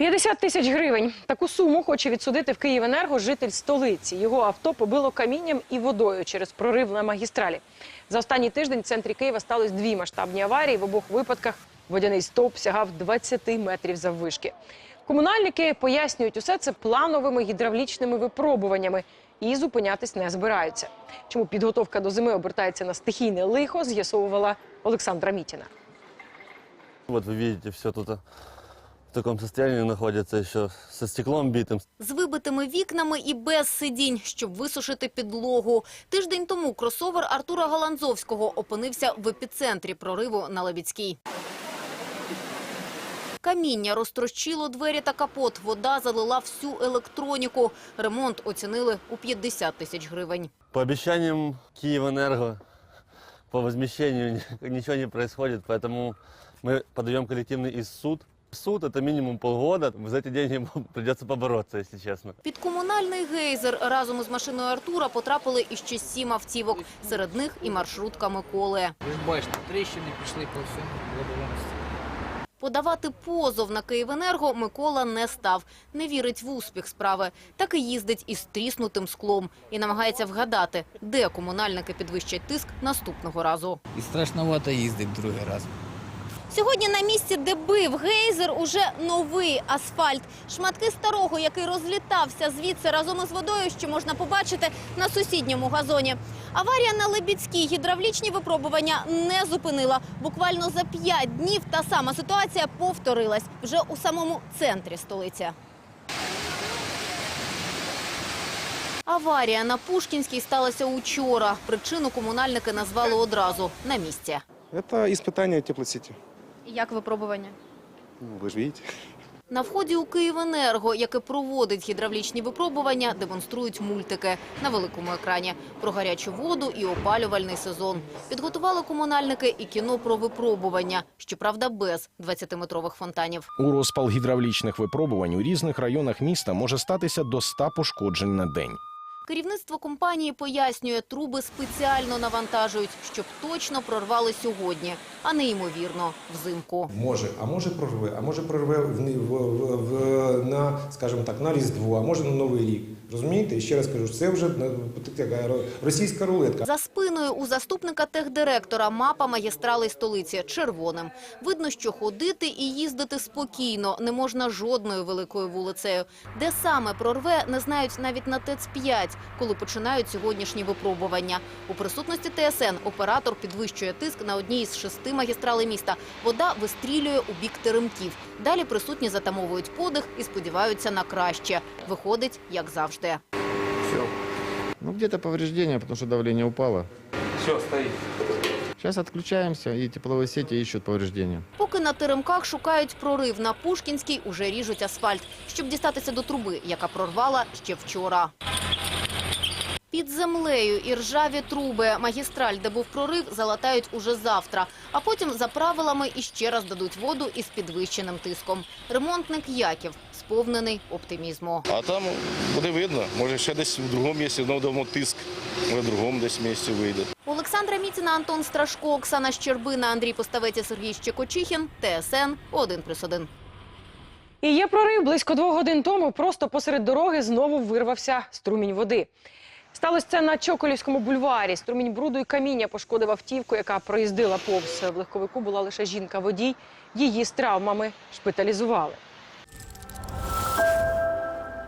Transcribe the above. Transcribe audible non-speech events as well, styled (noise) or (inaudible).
50 тисяч гривень. Таку суму хоче відсудити в Київенерго житель столиці. Його авто побило камінням і водою через прорив на магістралі. За останній тиждень в центрі Києва сталося дві масштабні аварії. В обох випадках водяний стовп сягав 20 метрів заввишки. Комунальники пояснюють усе це плановими гідравлічними випробуваннями і зупинятись не збираються. Чому підготовка до зими обертається на стихійне лихо, з'ясовувала Олександра Мітіна. Вот вы видите, все тут в таком состоянии находится еще со стеклом битым. З вибитими вікнами і без сидінь, щоб висушити підлогу. Тиждень тому кросовер Артура Галанзовського опинився в епіцентрі прориву на Лебідській. Каміння розтрощило двері та капот. Вода залила всю електроніку. Ремонт оцінили у 50 тисяч гривень. По обещаниям Киевэнерго по возмещению (laughs) ни- ничего не происходит, поэтому мы подаем коллективный из суд. Суд это минимум полгода. За эти деньги (laughs) придется побороться, если честно. Під комунальний гейзер разом із машиною Артура потрапили іще сім автівок. Серед них і маршрутка Миколи. Ви ж бачите, тріщини пішли по всьому водогоності. Подавати позов на Київенерго Микола не став. Не вірить в успіх справи. Так і їздить із тріснутим склом. І намагається вгадати, де комунальники підвищать тиск наступного разу. І страшновато їздить другий раз. Сьогодні на місці, де бив гейзер, уже новий асфальт. Шматки старого, який розлітався звідси разом із водою, що можна побачити на сусідньому газоні. Аварія на Лебідській гідравлічні випробування не зупинила. Буквально за п'ять днів та сама ситуація повторилась вже у самому центрі столиці. Аварія на Пушкінській сталася учора. Причину комунальники назвали одразу на місці. Это испытание Як випробування? Ну, вы же видите. На вході у Київенерго, яке проводить гідравлічні випробування, демонструють мультики на великому екрані про гарячу воду і опалювальний сезон. Підготували комунальники і кіно про випробування, щоправда, без 20-метрових фонтанів. У розпал гідравлічних випробувань у різних районах міста може статися до 100 пошкоджень на день. Керівництво компанії пояснює, труби спеціально навантажують, щоб точно прорвали сьогодні, а не ймовірно взимку. Може, а може прорве, а може прорве в, скажімо так, на Різдво, а може на Новий рік. Розумієте? І ще раз кажу, це вже е, така російська рулетка. За спиною у заступника техдиректора мапа магістралей столиці червоним. Видно, що ходити і їздити спокійно не можна жодною великою вулицею. Де саме прорве, не знають навіть на ТЕЦ-5, коли починають сьогоднішні випробування. У присутності ТСН оператор підвищує тиск на одній із шести магістралей міста. Вода вистрілює у бік теремків. Далі присутні затамовують подих і сподіваються на краще. Виходить, як завжди. Ну, где-то повреждение, потому что давление упало. Все, стоїть. Зараз відключаємося і теплові сети іщуть повреждення. Поки на теремках шукають прорив на Пушкінській, уже ріжуть асфальт, щоб дістатися до труби, яка прорвала ще вчора. Під землею і ржаві труби. Магістраль, де був прорив, залатають уже завтра. А потім за правилами іще раз дадуть воду із підвищеним тиском. Ремонтник Яків сповнений оптимізму. А там буде видно. Може ще десь в другому місці знову дамо тиск, в другому десь місці вийде. Олександра Міціна, Антон Страшко, Оксана Щербина, Андрій Поставець і Сергій Щекочихін. ТСН 1+,1. І є прорив близько двох годин тому. Просто посеред дороги знову вирвався струмінь води. Сталося це на Чоколівському бульварі. Струмінь бруду і каміння пошкодив автівку, яка проїздила повз. В легковику була лише жінка-водій. Її з травмами шпиталізували.